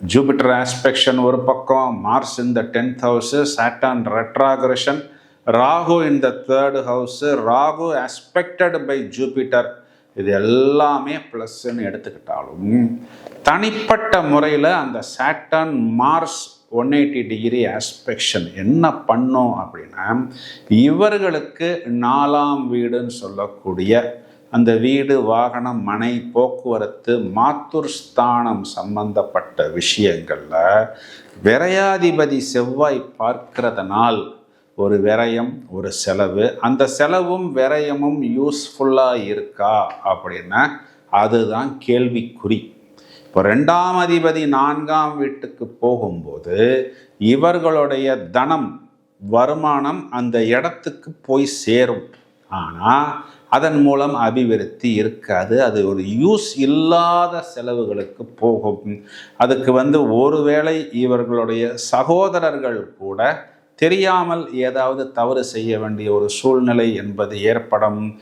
Jupiter ஆஸ்பெக்ஷன் ஒரு பக்கம் Mars இந்த tenth house Saturn retrogression Rahu in the third house Rahu aspected by Jupiter இது எல்லாமே ப்ளஸ்ன்னு எடுத்துக்கிட்டாலும் தனிப்பட்ட முறையில் அந்த Saturn Mars one eighty degree aspection என்ன பண்ணும் அப்படின்னா இவர்களுக்கு நாலாம் வீடுன்னு சொல்லக்கூடிய அந்த வீடு வாகனம் மனை போக்குவரத்து மாத்துர் ஸ்தானம் சம்பந்தப்பட்ட விஷயங்களில் விரையாதிபதி செவ்வாய் பார்க்கிறதுனால் ஒரு விரயம் ஒரு செலவு. அந்த செலவும் விரயமும் யூஸ்ஃபுல்லாக இருக்கா அப்படின்னா அதுதான் கேள்விக்குறி. இப்போ ரெண்டாம் அதிபதி நான்காம் வீட்டுக்கு போகும்போது இவர்களுடைய தனம் வருமானம் அந்த இடத்துக்கு போய் சேரும். ஆனால் அதன் மூலம் அபிவிருத்தி இருக்காது. அது ஒரு யூஸ் இல்லாத செலவுகளுக்கு போகும். அதுக்கு வந்து ஒருவேளை இவர்களுடைய சகோதரர்கள் கூட தெரியாமல் ஏதாவது தவறு செய்ய வேண்டிய ஒரு சூழ்நிலை என்பது ஏற்படும்.